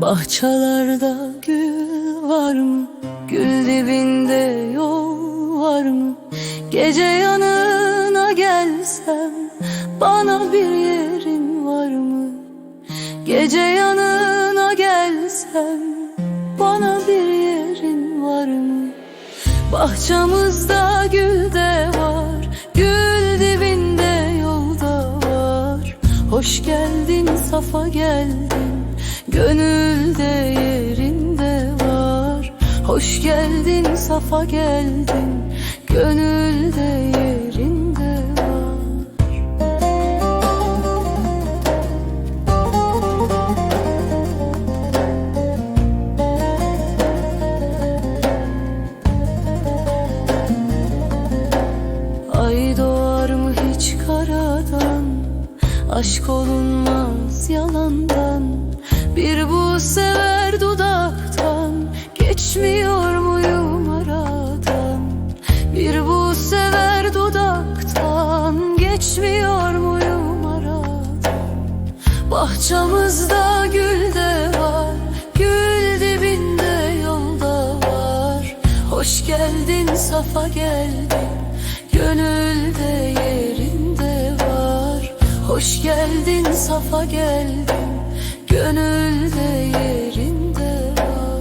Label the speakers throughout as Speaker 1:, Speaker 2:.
Speaker 1: Bahçelerde gül var mı? Gül dibinde yol var mı? Gece yanına gelsem bana bir yerin var mı? Gece yanına gelsem bana bir yerin var mı? Bahçamızda gül de var, gül dibinde yolda var. Hoş geldin, safa geldin, gönülde yerinde var. Hoş geldin, safa geldin, gönülde yerinde var. Ay doğar mı hiç karadan Aşk olunmaz yalandan Bir bu sever dudaktan Geçmiyor muyum aradan? Bir bu sever dudaktan Geçmiyor muyum aradan? Bahçamızda gül de var Gül dibinde yolda var. Hoş geldin safa geldin Gönülde yerinde var. Hoş geldin safa geldin Gönülde yerinde var.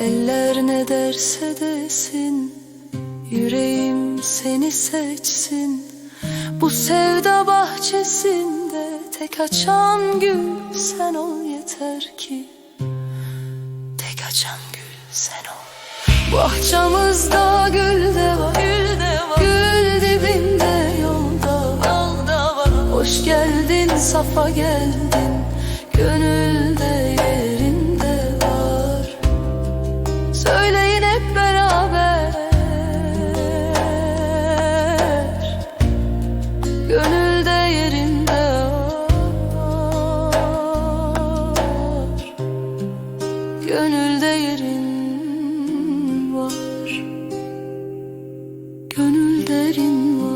Speaker 1: Eller ne derse Yüreğim seni seçsin. Bu sevda bahçesinde Tek açan gül sen ol yeter ki açan gül sen ol. Bahçamızda gül de var Gül de var. Gül dibinde yolda Yolda var. Hoş geldin safa geldin Gönülde yerin var. Gönülde yerin var